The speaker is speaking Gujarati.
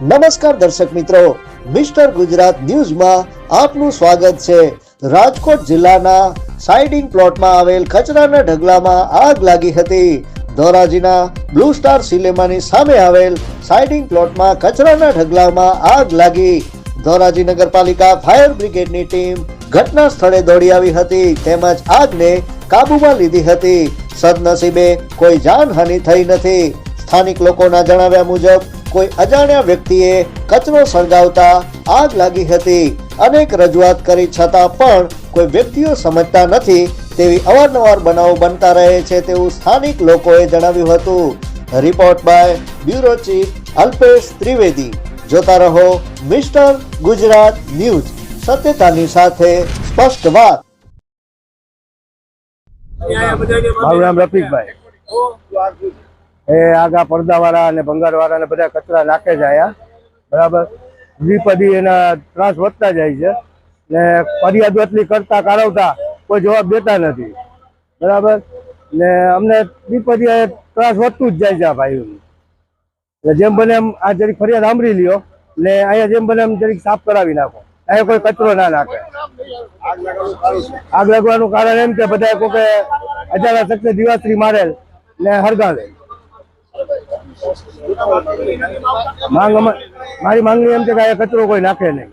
નમસ્કાર દર્શક મિત્રો, મિસ્ટર ગુજરાત ન્યૂઝમાં આપનું સ્વાગત છે. રાજકોટ જિલ્લાના સાઇડિંગ પ્લોટમાં આવેલ કચરાના ઢગલામાં આગ લાગી હતી. ધોરાજીના બ્લુ સ્ટાર સિનેમાની સામે આવેલ સાઇડિંગ પ્લોટમાં કચરાના ઢગલામાં આગ લાગી. ધોરાજી નગરપાલિકા ફાયર બ્રિગેડની ટીમ ઘટના સ્થળે દોડી આવી હતી, તેમજ આગને કાબૂમાં લીધી હતી. સદનસીબે કોઈ જાનહાનિ થઈ નથી. સ્થાનિક લોકોના જણાવ્યા મુજબ કોઈ અજાણ્યા વ્યક્તિએ કચરો સળગાવતા આગ લાગી હતી. અનેક રજૂઆત કરી છતાં પણ કોઈ વ્યક્તિઓ સમજતા નથી તેવી અવારનવાર બનાવો બનતા રહે છે તેવું સ્થાનિક લોકોએ જણાવ્યું હતું. Report by bureau chief Alpesh Trivedi. જોતા રહો મિસ્ટર ગુજરાત ન્યૂઝ. સત્યતાની સાથે સ્પષ્ટ વાત. મારું નામ રફીકભાઈ. એ આગા પડદાવાળા અને ભંગારવાળા ને બધા કચરા નાખે છે અહીંયા બરાબર? દ્વિપદી એના ત્રાસ વધતા જાય છે. ને ફરિયાદ એટલી કરતા કાઢવતા કોઈ જવાબ દેતા નથી. બરાબર? ને અમને દ્વિપદી ત્રાસ વધતું જ જાય છે આ ભાઈ એટલે જેમ બને એમ આ જરીક ફરિયાદ સાંભળી લ્યો. ને અહીંયા જેમ બને એમ જરીક સાફ કરાવી નાખો. અહીંયા કોઈ કચરો ના નાખે. આગ લાગવાનું કારણ એમ કે બધા કોઈ અજાણા શક્ય દિવાસરી મારેલ ને હરગાવે માંગ અમારી મારી માંગણી એમ છે કે આ કચરો કોઈ નાખે નહીં.